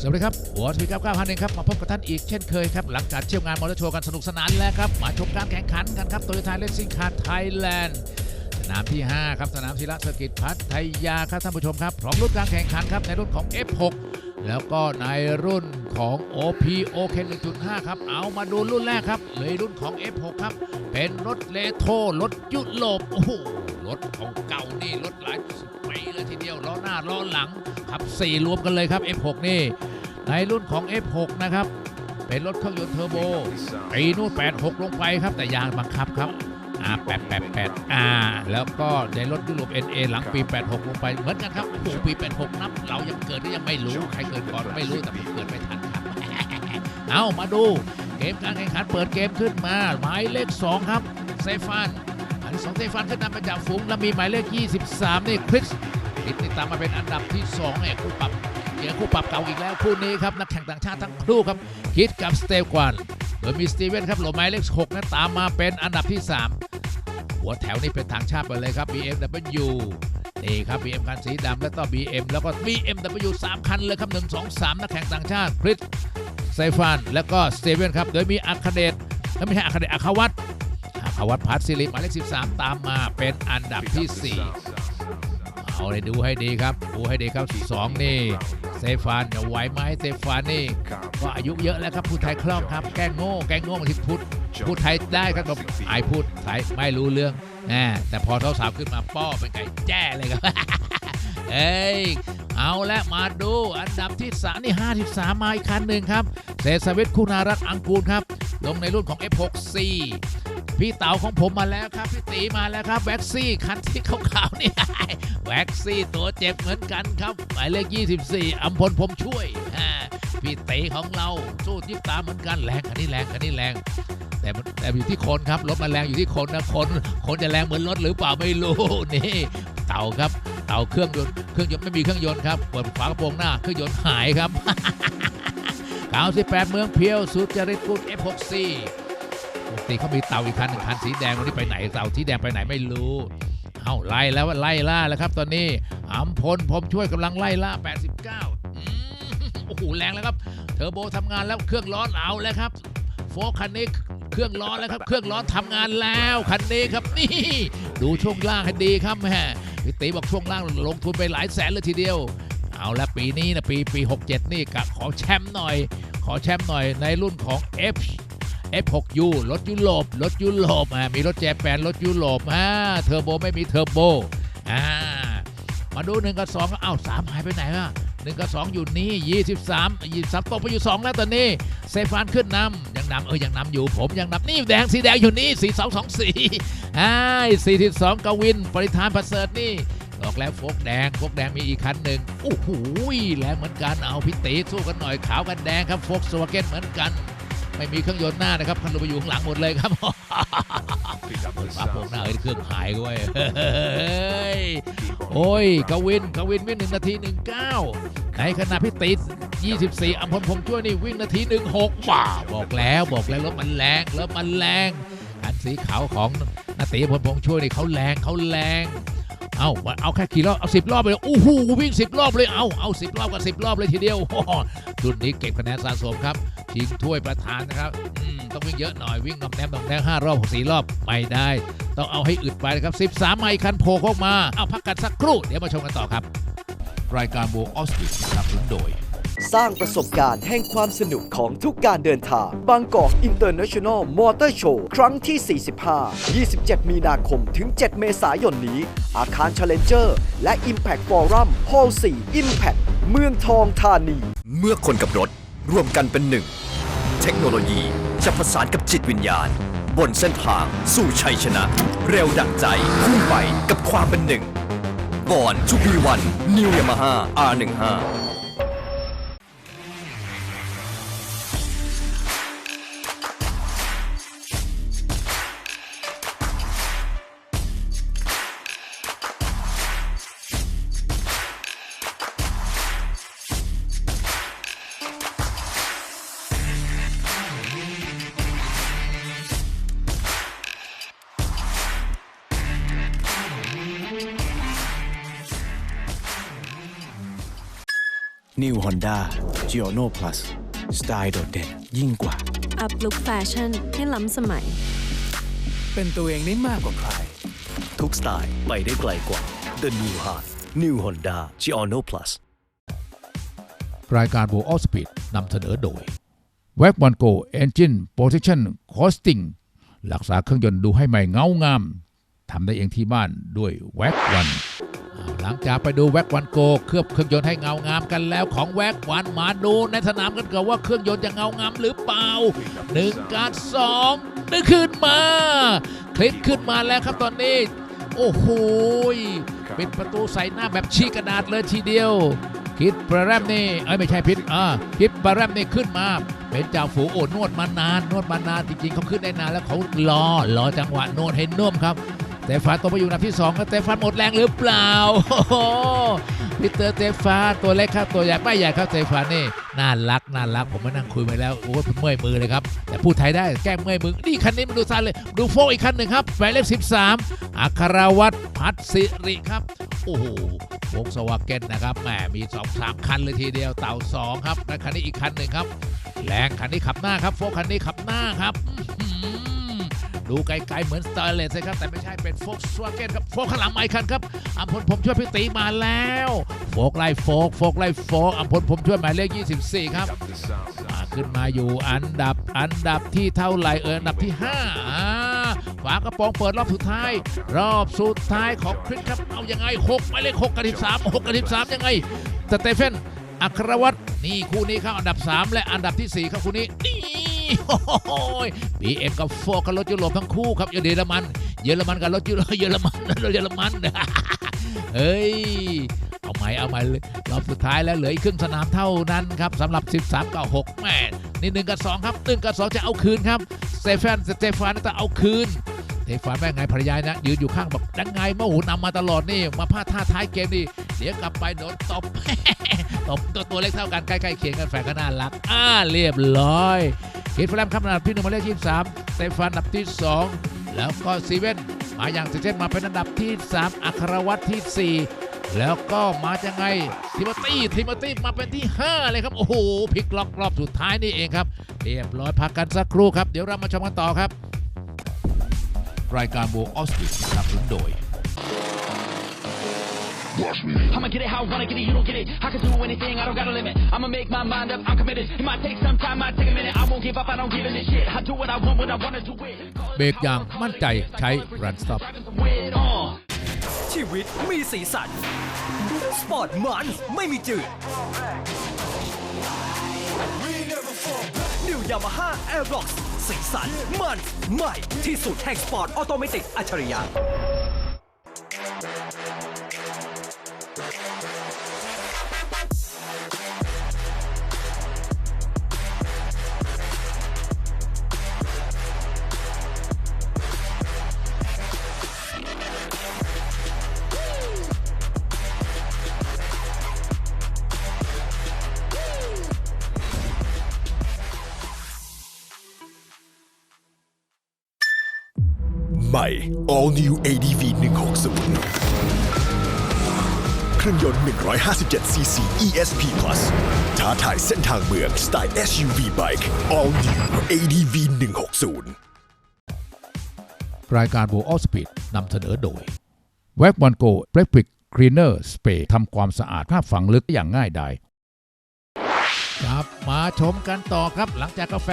สวัสดีครับหัวทวีกับ9 0 0ครับมาพบกับท่านอีกเช่นเคยครับ หลังจากเที่ยวงานมอเตอร์โชว์กันสนุกสนานแล้วครับ มาชมการแข่งขันกันครับโตโยต้าเลสซิ่งคาร์ไทยแลนด์สนามที่ 5 ครับ สนามศิลาเซอร์กิจพัทยาครับท่านผู้ชมครับ พร้อมรุ่นการแข่งขันครับในรุ่นของ F6 แล้วก็ในรุ่นของ OP OK 1.5 ครับ เอามาดูรุ่นแรกครับ เลยรุ่นของ F6 ครับ เป็นรถเลโทรรถยุโรปโอ้โหรถของเก่านี่รถหลายสิบปีเลยทีเดียวล้อหน้าล้อหลังขับ 4 รวมกันเลยครับ F6 นี่ ในรุ่นของ F6 นะครับ เป็นรถเครื่องยนต์เทอร์โบปีนู่น86 ลงไปครับ แต่ยางบังคับครับ อ่า888อ่า แล้วก็ในรถยุโรป NA หลังปี 86 ลงไป เหมือนกันครับโอ้โหปี 86 นับ เรายังเกิดก็ยังไม่รู้ ใครเกิดก่อนไม่รู้ แต่ผมเกิดไม่ทันครับ เอามาดู เกมการแข่งขันเปิดเกมขึ้นมา หมายเลข 2 ครับเซฟานหมายเลขสองเซฟานขึ้นนำมาจากฝูงแล้วมีหมายเลข 23 นี่คริสคริสติดตามมาเป็นอันดับที่2เนี่ยคู่ปรับเจอคู่ปรับเก่าอีกแล้วคู่นี้ครับนักแข่งต่างชาติทั้งคู่ครับคิดกับสเตฟกวนโดยมีสตีเวนครับหลบหมายเลข6นั้นตามมาเป็นอันดับที่ 3 หัวแถวนี่เป็นทางชาติไปเลยครับ BMW นี่ครับ BM คันสีดำแล้วก็ BM แล้วก็ BMW 3 คันเลยครับ 1 2 3 นักแข่งต่างชาติคริสไซฟานแล้วก็สเตเวนครับ โดยมีอาคาเดตเอ้ยไม่ใช่อาคาเดตอาคาวัตอาคาวัตพัทซิลิหมายเลข13 ตามมาเป็นอันดับที่ 4 เอาเลยดูให้ดีครับ ดูให้ดีครับ 2 นี่ เซฟานจะไหวไหมเซฟานนี่ก็อายุเยอะแล้วครับพูดไทยคล่องครับแกล้งโง่แกล้งโง่บางทีพูดพูดไทยได้ครับแบบไอพูดไทยไม่รู้เรื่องแน่แต่พอสาวๆขึ้นมาป้อเป็นไก่แจ้เลยครับเอ้ยเอาละมาดูอันดับที่3นี่ 53 มาอีกคันหนึ่งครับเศรษฐวิทย์คุณารัตอังกูลครับ ลงในรุ่นของ F6C พี่เต๋าของผมมาแล้วครับ พี่ตีมาแล้วครับแว็กซี่คันที่ขาวๆนี่แว็กซี่ตัวเจ็บเหมือนกันครับหมายเลข 24อัมพลผมช่วยพี่เตีของเราสู้ยิบตามเหมือนกันแรงคันนี้แรงคันนี้แรงแต่แต่อยู่ที่คนครับรถมันแรงอยู่ที่คนนะคนคนจะแรงเหมือนรถหรือเปล่าไม่รู้นี่เต่าครับเต่าเครื่องยนต์เครื่องยนต์ไม่มีเครื่องยนต์ครับเปิดฝากระโปรงหน้าเครื่องยนต์หายครับ98เมืองเพียวสุจริตกุล F64 ติเขามีเต่าอีกคันหนึ่งคันสีแดงวันนี้ไปไหนเต่าสีแดงไปไหนไม่รู้เอาไล่แล้วไล่ล่าแล้วครับ ตอนนี้อัมพลผมช่วยกำลังไล่ล่า 89อืมโอ้โหแรงแล้วครับ เทอร์โบทำงานแล้วเครื่องร้อนเอาแล้วครับโฟร์คันนี้เครื่องร้อนแล้วครับ เครื่องร้อนทำงานแล้วคันนี้ครับนี่ ดูช่วงล่างให้ดีครับแม่พี่ตีบอกช่วงล่างลงทุนไปหลายแสนเลยทีเดียว เอาละปีนี้นะปีปี 67 นี่กะขอแชมป์หน่อย ขอแชมป์หน่อยในรุ่นของ F F6U รถยุโรปรถยุโรปมีรถแจแปนรถยุโรปอ่าเทอร์โบไม่มีเทอร์โบอ่ามาดู1กับ2อ้าวสามหายไปไหนอะ1กับ2อยู่นี่23 23ตกไปอยู่2แล้วตอนนี้เซฟานขึ้นนำยังนำเออยังนำอยู่ผมยังนำนี่แดงสีแดงอยู่นี่4 2 2 4ไอ้42กวินปริธานประเสริฐนี่บอกแล้วโฟกแดงโฟกแดงมีอีกคันหนึ่งโอ้โหแรงเหมือนกันเอาพิตีสู้กันหน่อยขาวกันแดงครับโฟกสวเกนเหมือนกัน ไม่มีเครื่องยนต์หน้านะครับคันลงไปอยู่ข้างหลังหมดเลยครับฝาโปรงหน้าเอ้ยเครื่องหายด้วยเฮ้ยโอ้ยกวินกวินวิ่งหนึ่งนาทีหนึ่งเก้าในขณะพี่ติด24อัมพลผมช่วยนี่วิ่งนาทีหนึ่งหกว้าบอกแล้วบอกแล้วรถมันแรงรถมันแรงอันสีขาวของนาตีอัมพลผมช่วยนี่เขาแรงเขาแรงเอาเอาแค่กี่รอบ เอาสิบรอบไปเลยโอ้โหวิ่งสิบรอบเลย เอาเอาสิบรอบกับสิบรอบเลยทีเดียวรุ่นนี้เก็บคะแนนสะสมครับ ชิงถ้วยประธานนะครับอืมต้องวิ่งเยอะหน่อยวิ่งนำแนมนำแนมห้ารอบสี่รอบไม่ได้ ต้องเอาให้อึดไปนะครับ 13 ไมค์คันโผล่เข้ามาเอาพักกันสักครู่ เดี๋ยวมาชมกันต่อครับ รายการโบออสติสนับสนุนโดย สร้างประสบการณ์แห่งความสนุกของทุกการเดินทาง บางกอกอินเตอร์เนชั่นแนลมอเตอร์โชว์ครั้งที่ 45 27 มีนาคมถึง 7 เมษายนนี้ อาคาร Challenger และ Impact Forum Hall 4 Impact เมืองทองธานี เมื่อคนกับรถร่วมกันเป็นหนึ่ง เทคโนโลยี จะผสานกับจิตวิญญาณ บนเส้นทางสู่ชัยชนะ เร็วดั่งใจพุ่งไปกับความเป็นหนึ่งบอนทูบีวันนิวยามาฮ่า R15 New Honda g i o n o Plus สไตล์โดดเด่นยิ่งกว่า อัพลุคแฟชั่นให้ล้ำสมัย เป็นตัวเองได้มากกว่าใคร ทุกสไตล์ไปได้ไกลกว่า The New High New Honda g i o n o Plus รายการ World of Speed นำเสนอโดย w a g o n Go Engine Position Costing รักษาเครื่องยนต์ดูให้ใหม่เงางามทำได้เองที่บ้านด้วย w a g o n หลังจากไปดูแว็กวันโก เคลือบเครื่องยนต์ให้เงางามกันแล้วของแว็กวันมาดูในสนามกันก่อนว่าเครื่องยนต์จะเงางามหรือเปล่าหนึ่งการสองนึกขึ้นมา คลิปขึ้นมาแล้วครับตอนนี้ โอ้โหยปิดประตูใส่หน้าแบบชี้กระดาษเลยทีเดียว คิดประแรมนี่เอ้ยไม่ใช่พิษอ่าคิดประแรมนี่ขึ้นมาเป็นจ่าฝูงโอ้นวดมานานนวดมานานจริงๆเขาขึ้นได้นานแล้วเขารอรอจังหวะนวดให้นุ่มครับ แต่ฟานตัวไปอยู่นับที่2ก็เตฟานหมดแรงหรือเปล่าพิเตอร์เตฟานตัวเล็กครับตัวใหญ่ไม่ใหญ่ครับเตฟานนี่น่ารักน่ารักผมมานั่งคุยมาแล้วโอ้ยเมื่อยมือเลยครับแต่พูดไทยได้แก้เมื่อยมือนี่คันนี้มาดูซันเลยดูโฟกอีกคันหนึ่งครับหมายเลข13 อัครวัตรพัฒสิริครับโอ้โหวงสวากเกนนะครับแหมมี2อสามคันเลยทีเดียวเต่า 2 ครับและคันนี้อีกคันหนึ่งครับแรงคันนี้ขับหน้าครับโฟกคันนี้ขับหน้าครับ ดูไกลๆเหมือนสเตอร์เลสเลยครับ แต่ไม่ใช่เป็นโฟกสวาเกนครับ โฟกข้างหลังไมคันครับอัมพลผมช่วยพี่ตีมาแล้ว โฟกไล่โฟกโฟกไล่โฟกอัมพลผมช่วยหมายเลข 24 ครับมาขึ้นมาอยู่อันดับอันดับที่เท่าไหร่เอออันดับที่5อ่าฝากระโปรงเปิดรอบสุดท้าย รอบสุดท้ายของคริสครับ เอายังไง6หมายเลข6กับ13 6กับ13 ยังไงสเตเฟนอัครวัตรนี่คู่นี้ครับอันดับ 3 และอันดับทีสี่4 ครับคู่นี้นี่ โอ้ยบีเอ็มกับโฟกับรถยุโรปทั้งคู่ครับเยอรมัน เยอรมันกับรถยุโรปเยอรมันรถเยอรมันเฮ้ยเอาใหม่เอาใหม่เลยรอบสุดท้ายแล้วเหลืออีกครึ่งสนามเท่านั้นครับสำหรับ 13กับ6แม่นี่1กับ2ครับ1กับ2จะเอาคืนครับเตฟานเตฟานจะเอาคืนเตฟานแม่งไงภรรยานะยืนอยู่ข้างแบอกดังไงเมื่อหูนำมาตลอดนี่มาพลาดท่าท้ายเกมนี่เดี๋ยวกลับไปโดนตบตบตัวตัวเล็กเท่ากันใกล้ๆเคียงกันแฟนก็น่ารักอ่าเรียบร้อย คิดฟลมครับอันดับที่หนึ่งหมายเลข23สเตฟานอันดับที่ 2 แล้วก็ซีเว่นมาอย่างเซนมาเป็นอันดับที่ 3 อัครวัตรที่ 4 แล้วก็มาจังไงทิมตี้ทิมตี้มาเป็นที่ 5 เลยครับ โอ้โหพลิกล็อกรอบสุดท้ายนี่เองครับ เรียบร้อยพักกันสักครู่ครับ เดี๋ยวเรามาชมกันต่อครับ รายการโบออสติสนับสนุนโดย I'ma get it how I wanna get it, you don't get it. I can do anything, I don't got a limit. I'ma make my mind up, I'm committed. It might take some time, might take a minute. I won't give up, I don't give a shit. I do what I want when I wanna do it. เบรกอย่างมั่นใจใช้รันสต็อป With on. ชีวิตมีสีสัน สปอร์ตมันไม่มีจืด New Yamaha Aerox สีสันมันใหม่ที่สุดแห่งสปอร์ตออโตเมติกอัจฉริยะ All New ADV 160เครื่องยนต์ 157cc ESP Plus ท้าทายเส้นทางเมืองสไตล์ SUV Bike All New ADV 160รายการ World of Speed นำเสนอโดย w a g o n Go b r e a k Quick Cleaner Spray ทำความสะอาดภาพฝังลึกอย่างง่ายดายครับมาชมกันต่อครับหลังจากกาแฟ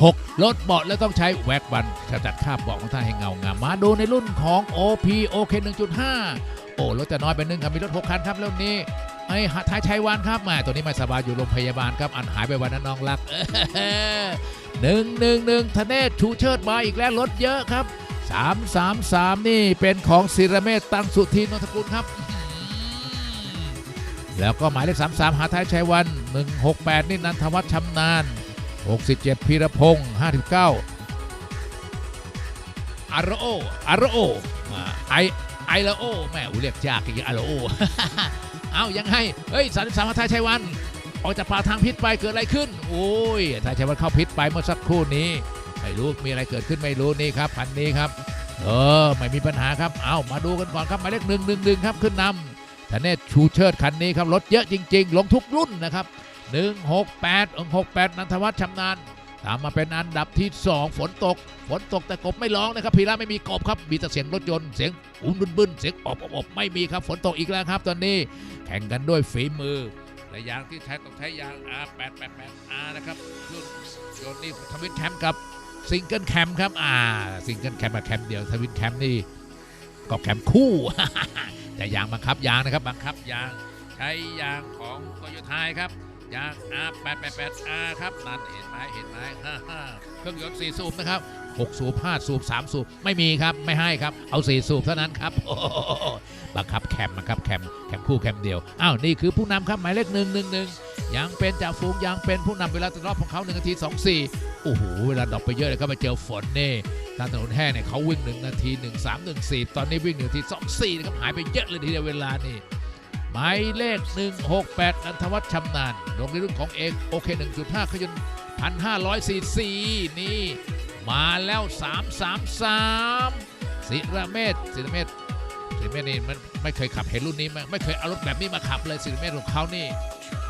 6ลดเบาะแล้วต้องใช้แว็กบันขจัดคราบเบาะของท่านให้เงางามมาดูในรุ่นของ OP OK 1.5 โอ้รถจะน้อยไปนึงครับมีรถ 6 คันครับเรื่องนี้ไอ้หาท้ายชัยวานครับแมาตัวนี้ไม่สบายอยู่โรงพยาบาลครับอันหายไปวันนั้นน้องรักหนึ่งหนึ่งหนึ่งธเนศชูเชิดมาอีกแล้วรถเยอะครับ333นี่เป็นของศิรเมธตังสุธีนนทกุลครับ แล้วก็หมายเลข33หาท้ายชัยวัน168นี่นันทวัฒน์ชำนาญ 67พีรพงศ์59อารโออารโอไอไอละโอแม่อูเรียกยากอีกอารโอเอายังไงเฮ้ยสันสามหาท้ายชัยวันออกจากป่าทางพิษไปเกิดอะไรขึ้น โอ้ยทายชัยวันเข้าพิษไปเมื่อสักครู่นี้ไม่รู้มีอะไรเกิดขึ้นไม่รู้นี่ครับพันนี้ครับเออไม่มีปัญหาครับเอามาดูกันก่อนครับหมายเลขหนึ่งหนึ่งหนึ่งครับขึ้นนำธเนศชูเชิดคันนี้ครับรถเยอะจริง ๆ ลงทุกรุ่นนะครับ 168 168 นันทวัฒน์ชำนาญตามมาเป็นอันดับที่ 2 ฝนตก ฝนตกแต่กบไม่ร้องนะครับพีระไม่มีกบครับ มีแต่เสียงรถยนต์ เสียงอุ้มบึนบึนเสียงอบอบอบไม่มีครับฝนตกอีกแล้วครับตอนนี้ แข่งกันด้วยฝีมือและยางที่ใช้ต้องใช้ยาง R888R นะครับรื่องยนต์นี่ทวินแคมกับซิงเกิลแคมครับอ่าซิงเกิลแคมกับแคมเดียวทวินแคมนี่ก็แคมคู่ แต่ยางบังคับยางนะครับบังคับยางใช้ยางของโตโยต้าครับ ยาง R888R ครับนั่นเห็นไหมเห็นไหมฮ่าฮ่าเครื่องยนต์4สูบนะครับ6สูบ5สูบ3สูบไม่มีครับไม่ให้ครับเอา4สูบเท่านั้นครับโอ้โหบังคับแคมบังคับแคมแคมคู่แคมเดียวอ้าวนี่คือผู้นำครับหมายเลข1 1 1ยังเป็นจ่าฝูงยังเป็นผู้นำเวลาจะรอบของเขา1นาที24โอ้โหเวลาดอปไปเยอะเลยครับมาเจอฝนนี่ตาถนนแห้งเนี่ยเขาวิ่ง 1 นาที 1 3 1 4 ตอนนี้วิ่ง1นาที24นะครับหายไปเยอะเลยทีเดียวเวลานี่ หมายเลข 168 นันทวัฒน์ชำนาญลงในรุ่นของเอกโอเค 1.5 ขยุน1,500ซีซีนี่ มาแล้ว 333 ศิระเมธศิระเมธศิระเมธนี่มันไม่เคยขับเห็นรุ่นนี้ไม่ไม่เคยเอารถแบบนี้มาขับเลยศิระเมธของเขานี่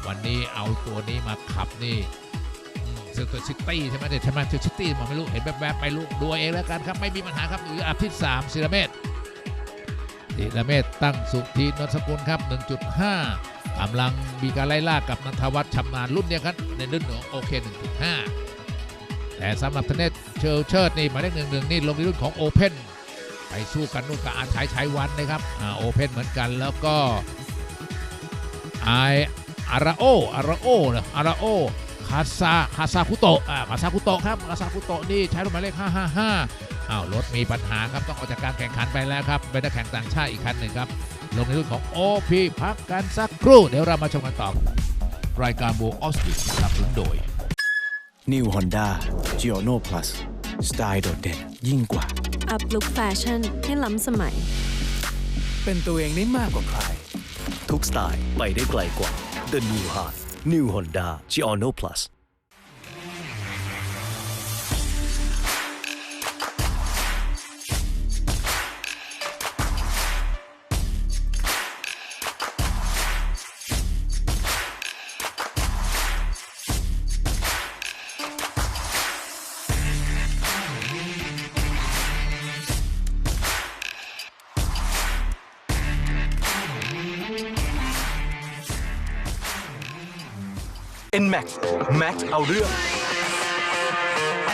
วันนี้เอาตัวนี้มาขับนี่เซอร์ตัวซิตี้ใช่ไหมเนี่ยใช่ไหมเซอร์ซิตี้มันไม่รู้ เห็นแบบแบบๆไปรู้ดูเองแล้วกันครับ ไม่มีปัญหาครับอยู่อันดับที่ 3ศิระเมธ ธีรเมธตั้งสุธีนนสกุลครับ 1.5กำลังมีการไล่ล่ากับนันทวัฒน์ชำนาญรุ่นเดียวกันในรุ่นของโอเค1.5 แต่สำหรับธเนศเชลเชิดนี่หมายเลขหนึ่งหนึ่งนี่ลงในรุ่นของโอเพนไปสู้กันนู่นกับอาชัยชัยวันนะครับโอเพนเหมือนกันแล้วก็ไออาราโออาราโอนะอาราโอ คาซาคาซาคุโตะอ่าคาซาคุโตะครับคาซาคุโตะนี่ใช้รถหมายเลข 555อ้าวรถมีปัญหาครับต้องออกจากการแข่งขันไปแล้วครับเป็นนักแข่งต่างชาติอีกคันหนึ่งครับลงในรุ่นของ OP พักกันสักครู่ เดี๋ยวเรามาชมกันต่อ รายการโบออสติสนับสนุนโดย New Honda g i o n o Plus สไตล์โดดเด่นยิ่งกว่า อัพลุคแฟชั่นให้ล้ำสมัย เป็นตัวเองได้มากกว่าใคร ทุกสไตล์ไปได้ไกลกว่า The New Heart New Honda g i o n o Plus NMAX Max เอาเรื่อง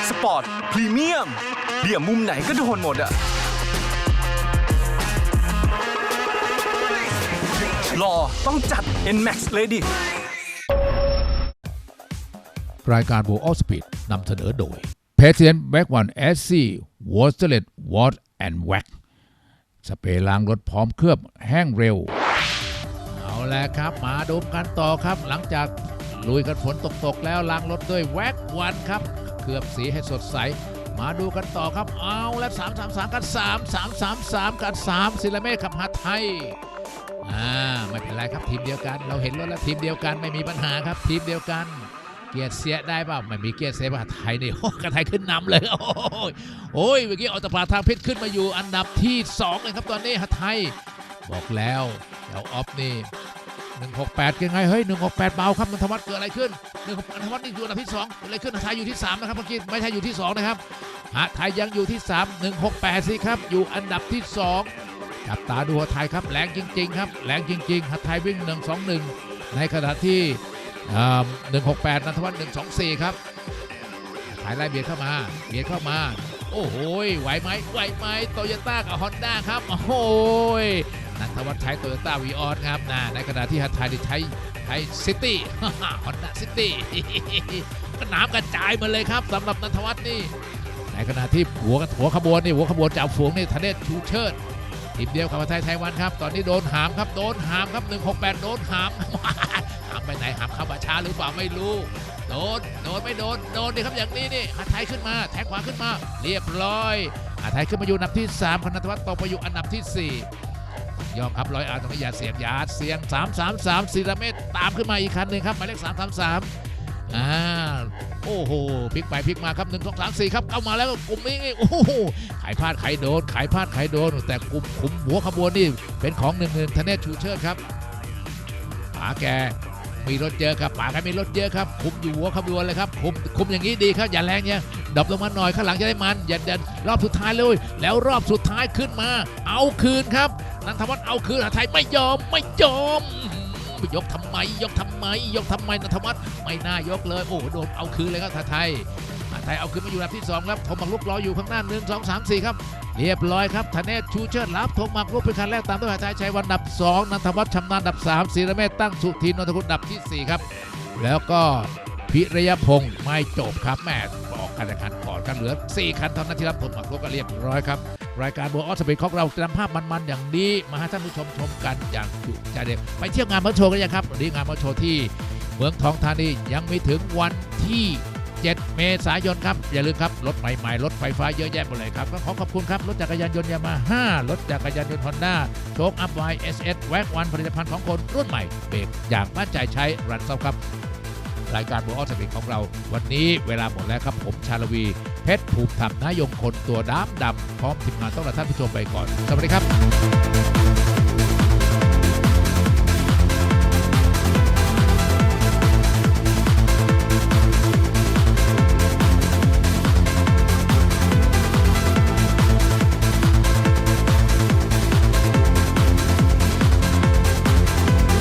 สปอร์ต พรีเมียมเบี่ยมมุมไหนก็โดนหมดอะรอต้องจัด NMAX เลยดิ รายการโบออสปีดนำเสนอโดย p a t i e n t b a c k One SC w a t e r l e t Watt and Wax สเปรย์ล้างรถพร้อมเคลือบแห้งเร็ว เอาล้วครับ มาดูกันต่อครับหลังจาก ลุยกันฝนตกๆแล้วล้างรถด้วยแว็กวันครับเคลือบสีให้สดใส มาดูกันต่อครับเอาแล้ว3 3 3 กัน 3 3 3 3 กัน 3 ศิลเมฆขับหัดไทยอ่าไม่เป็นไรครับทีมเดียวกัน เราเห็นรถแล้วทีมเดียวกันไม่มีปัญหาครับทีมเดียวกัน เกียร์เสียได้เปล่าไม่มีเกียร์เสียป่ะไทยนี่โอ้กระไทยขึ้นนำเลย โอ้ยโอ้ยเมื่อกี้ออตปาทางเพชรขึ้นมาอยู่อันดับที่2เลยครับตอนนี้หัดไทย บอกแล้วเดี๋ยวออฟนี่ 168ยังไงเฮ้ย168เบาครับนันทวัฒน์เกิดอะไรขึ้น1นันทวัฒน์นี่อยู่อันดับที่2เกิดอะไรขึ้นไทยอยู่ที่3นะครับเมื่อกี้ไม่ใช่อยู่ที่สองนะครับหัดไทยยังอยู่ที่ 3 168สิครับอยู่อันดับที่ 2 จับตาดูหัดไทยครับแรงจริงๆครับแรงจริงๆหัดไทยวิ่ง 121 ในขณะที่อ่า168นันทวัฒน์124 ครับขายไล่เบียดเข้ามาเบียดเข้ามาโอ้โหไหวไหมไหวไหมโตโยต้ากับฮอนด้าครับโอ้โห นันทวัฒน์ใช้โตโยต้าวีออสครับนะในขณะที่ฮัทไทยใช้ใช้ซิตี้ฮอนด้าซิตี้ก็น้ำกระจายมาเลยครับสำหรับนันทวัฒน์นี่ในขณะที่หัวหัวขบวนนี่หัวขบวนจากฝูงนี่ทะเนศชูเชิดทีมเดียวกับไทยไทยวันครับ ตอนนี้โดนหามครับโดนหามครับ 168 โดนหามหามไปไหนหามเข้ามาช้าหรือเปล่าไม่รู้ โดนโดนไม่โดนโดนดิครับอย่างนี้นี่หาไทยขึ้นมาแทงขวาขึ้นมา เรียบร้อยหาไทยขึ้นมาอยู่อันดับที่3คณะทวัฒน์ตกไปอยู่อันดับที่ 4 ยอมครับร้อยอาร์ตรงนี้อย่าเสียงอยาเสียง 333ศิรเมธตามขึ้นมาอีกคันหนึ่งครับหมายเลข333อ่าโอ้โหพลิกไปพลิกมาครับหนึ่งสองสามสี่ครับเข้ามาแล้วกลุ่มนี้โอ้โหขายพลาดใครโดนขายพลาดใครโดน แต่กลุ่มคุมหัวขบวนนี่เป็นของหนึ่งหนึ่งธเนศชูเชิดครับป๋าแกมีรถเยอะครับป๋าแกมีรถเยอะครับคุมอยู่หัวขบวนเลยครับคุมคุมอย่างนี้ดีครับอย่าแรงเนี่ยดรอปลงมาหน่อยข้างหลังจะได้มันอย่าเดินรอบสุดท้ายเลย แล้วรอบสุดท้ายขึ้นมา เอาคืนครับ นันทวัฒน์เอาคืนหาไทยไม่ยอมไม่ยอมยกทำไมยกทำไม ยกทำไมนันทวัฒน์ไม่น่ายกเลยโอ้โดนเอาคืนเลยครับทาไทยทาไทยเอาคืนมาอยู่อันดับที่2ครับธงหมักลุกรออยู่ข้างหน้าหนึ่งสองสามสี่ครับเรียบร้อยครับธเนศชูเชิดรับธงหมักลุกเป็นคันแรกตามด้วยหาไทยชัยวันดับ 2นันทวัฒน์ชำนาญดับ3ศิรเมธตั้งสุทีนนทกุลอันดับทีสี่ 4 ครับ แล้วก็พิระยะพงศ์ไม่จบครับแม่บอกการแข่งขันก่อนกันเหลือ 4 คันเท่านั้นที่รับธงหมักลุกก็เรียบร้อยครับ รายการบัวออสเปนของเราจะนำภาพมันๆอย่างนี้ มาให้ท่านผู้ชมชมกันอย่างจุใจเด็ดไปเที่ยวงานมอเตอร์โชว์กันยังครับวันนี้งานมอเตอร์โชว์ที่เมืองทองธานียังมีถึงวันที่ 7 เมษายนครับ อย่าลืมครับ รถใหม่ๆ รถไฟฟ้าเยอะแยะหมดเลยครับ ก็ขอขอบคุณครับ รถจักรยานยนต์ยามาฮ่ารถจักรยานยนต์ฮอนด้าโชคอัพไวเอสเอสแว็กวันผลิตภัณฑ์ของคนรุ่นใหม่เบรกอย่างมั่นใจใช้รันซับครับ รายการบัวออสเปนของเรา วันนี้เวลาหมดแล้วครับผมชาลวี เพชรภูมิธรรมนายงคนตัวดำดำพร้อมทีมงานต้องลาท่านผู้ชมไปก่อน สวัสดีครับ